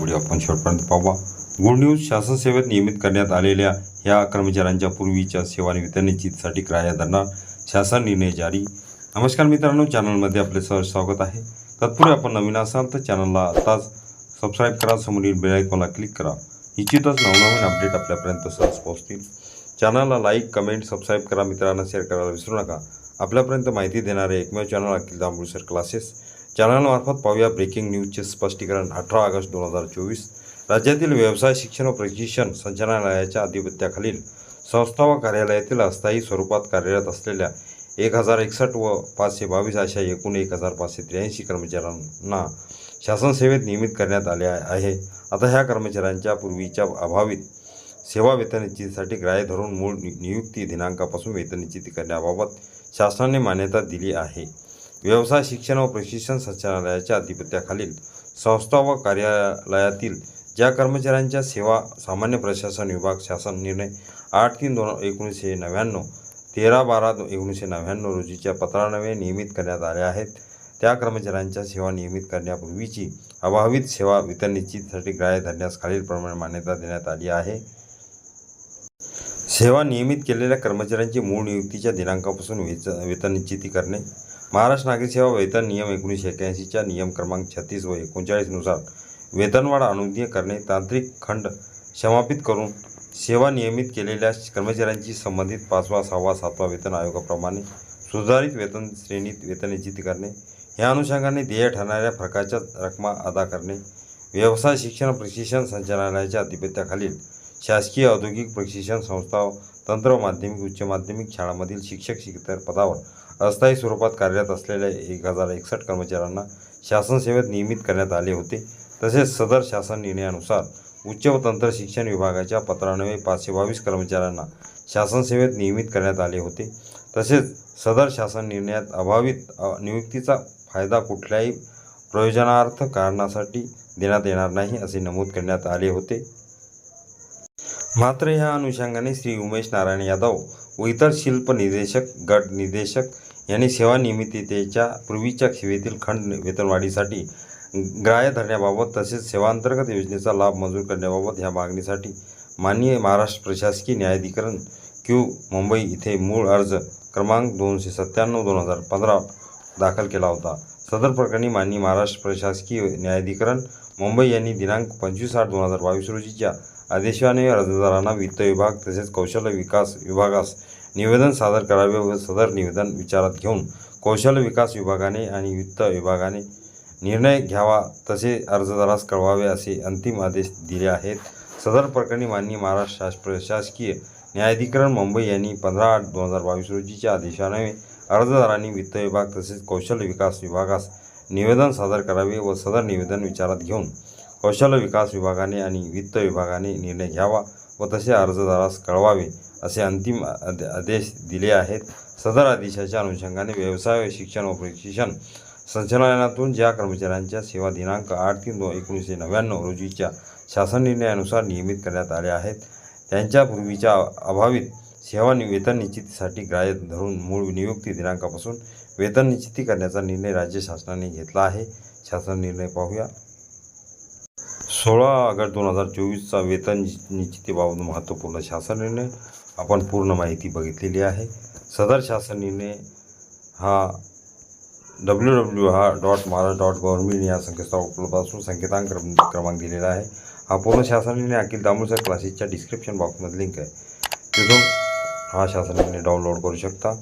Video आपण शेवटपर्यंत पाहू गुड न्यूज शासन सेवेत नियमित करण्यात आलेल्या ह्या कर्मचाऱ्यांच्या पूर्वीच्या सेवानिवृत्तीसाठी किराया धरणार शासन निर्णय जारी. नमस्कार मित्रांनो चॅनलमध्ये आपले सहज स्वागत आहे. तत्पूर्वी आपण नवीन असाल तर चॅनलला आताच सबस्क्राईब करा समोरील बेल आयकॉनला क्लिक करा. निश्चितच नवनवीन अपडेट आपल्यापर्यंत सहज पोहोचतील. चॅनलला लाईक कमेंट सबस्क्राईब करा मित्रांना शेअर करायला विसरू नका. आपल्यापर्यंत माहिती देणारे एकमेव चॅनल अखिल दांबुळसर क्लासेस. चॅनलमार्फत पाहूया ब्रेकिंग न्यूजचे स्पष्टीकरण. अठरा ऑगस्ट दोन हजार चोवीस. राज्यातील व्यवसाय शिक्षण व प्रशिक्षण संचालनालयाच्या अधिपत्याखालील संस्था व कार्यालयातील अस्थायी स्वरूपात कार्यरत असलेल्या एक हजार एकसष्ट व पाचशे बावीस अशा एकूण एक हजार पाचशे त्र्याऐंशी कर्मचाऱ्यांना शासन सेवेत नियमित करण्यात आले आहे. आता ह्या कर्मचाऱ्यांच्या पूर्वीच्या अभावित सेवा वेतन निश्चितीसाठी ग्राह्य धरून मूळ नि- नियुक्ती दिनांकापासून वेतन निश्चिती करण्याबाबत शासनाने मान्यता दिली आहे. व्यवसाय शिक्षण व प्रशिक्षण संचालनालयाच्या अधिपत्याखालील संस्था व कार्यालयातील ज्या कर्मचाऱ्यांच्या सेवा सामान्य प्रशासन विभाग शासन निर्णय आठ तीन दोन एकोणीसशे नव्याण्णव तेरा बारा दो एकोणीसशे नव्याण्णव रोजीच्या पत्रानवे नियमित करण्यात आल्या आहेत. त्या कर्मचाऱ्यांच्या सेवा नियमित करण्यापूर्वीची अभावित सेवा वेतन ग्राह्य धरण्यास खालीलप्रमाणे मान्यता देण्यात आली आहे. सेवा नियमित केलेल्या कर्मचाऱ्यांची मूळ नियुक्तीच्या दिनांकापासून वेच वेतन निश्चिती करणे महाराष्ट्र नागरिक सेवा वेतन नियम एकोणीसशे एक्याऐंशीच्या नियम क्रमांक छत्तीस व एकोणचाळीसनुसार वेतनवाढ अनुज्ञेय करणे तांत्रिक खंड समापित करून सेवा नियमित केलेल्या कर्मचाऱ्यांची संबंधित पाचवा सहावा सातवा वेतन आयोगाप्रमाणे सुधारित वेतन श्रेणीत वेतन निश्चित करणे. या अनुषंगाने ध्येय ठरणाऱ्या फरकाच्या रकमा अदा करणे. व्यवसाय शिक्षण प्रशिक्षण संचालनालयाच्या अधिपत्याखालील शासकीय औद्योगिक प्रशिक्षण संस्था तंत्र माध्यमिक उच्च माध्यमिक शाळांमधील शिक्षक शिक्षक पदावर अस्थायी स्वरूपात कार्यरत असलेल्या एक हजार एकसष्ट कर्मचाऱ्यांना शासन सेवेत नियमित करण्यात आले होते. तसेच सदर शासन निर्णयानुसार उच्च व तंत्र शिक्षण विभागाच्या पत्रान्वये पाचशे बावीस कर्मचाऱ्यांना शासन सेवेत नियमित करण्यात आले होते. तसेच सदर शासन निर्णयात अभावित नियुक्तीचा फायदा कुठल्याही प्रयोजनार्थ कारणासाठी देण्यात येणार नाही असे नमूद करण्यात आले होते. मात्र ह्या अनुषंगाने श्री उमेश नारायण यादव व इतर शिल्प निदेशक गट निर्देशक यांनी सेवानिमित्ततेच्या पूर्वीच्या सेवेतील खंड वेतनवाढीसाठी ग्राह्य धरण्याबाबत तसेच सेवांतर्गत योजनेचा लाभ मंजूर करण्याबाबत ह्या मागणीसाठी माननीय महाराष्ट्र प्रशासकीय न्यायाधिकरण क्यू मुंबई इथे मूळ अर्ज क्रमांक दोनशे सत्त्याण्णव दोन हजार पंधरा दाखल केला होता. सदर प्रकरणी माननीय महाराष्ट्र प्रशासकीय न्यायाधिकरण मुंबई यांनी दिनांक पंचवीस आठ दोन हजार बावीस रोजीच्या आदेशाने अर्जदारांना वित्त विभाग तसेच कौशल्य विकास विभागास निवेदन सादर करावे व सदर निवेदन विचारात घेऊन कौशल्य विकास विभागाने आणि वित्त विभागाने निर्णय घ्यावा तसे अर्जदारास कळवावे असे अंतिम आदेश दिले आहेत. सदर प्रकरणी माननीय महाराष्ट्र शास प्रशासकीय न्यायाधिकरण मुंबई यांनी पंधरा आठ दोन हजार बावीस रोजीच्या आदेशाने अर्जदारांनी वित्त विभाग तसेच कौशल्य विकास विभागास निवेदन सादर करावे व सदर निवेदन विचारात घेऊन कौशल्य विकास विभागाने आणि वित्त विभागाने निर्णय घ्यावा व तसे अर्जदारास कळवावे असे अंतिम आदेश दिले आहेत. सदर आदेशाच्या अनुषंगाने व्यवसाय शिक्षण व प्रशिक्षण संचालनातून ज्या कर्मचाऱ्यांच्या सेवा दिनांक आठ तीन दोन एकोणीसशे नव्याण्णव रोजीच्या शासन निर्णयानुसार नियमित करण्यात आल्या आहेत. त्यांच्या पूर्वीच्या अभावित सेवा नि वेतन निश्चितीसाठी ग्राह्य धरून मूळ नियुक्ती दिनांकापासून वेतन निश्चिती करण्याचा निर्णय राज्य शासनाने घेतला आहे. शासन निर्णय पाहूया. सोळा ऑगस्ट दोन हजार चोवीसचा वेतन निश्चितीबाबत महत्त्वपूर्ण शासन निर्णय आपण पूर्ण माहिती बघितलेली आहे. सदर शासन निर्णय हा डब्ल्यू डब्ल्यू हा डॉट महाराष्ट्र डॉट गव्हर्नमेंट या संकेतस्थळावर उपलब्ध असून संकेतांक क्रमांक दिलेला आहे. हा पूर्ण शासन निर्णय अखिल दामोदर क्लासेसच्या डिस्क्रिप्शन बॉक्समध्ये लिंक आहे. तिथून हा शासन निर्णय डाउनलोड करू शकता.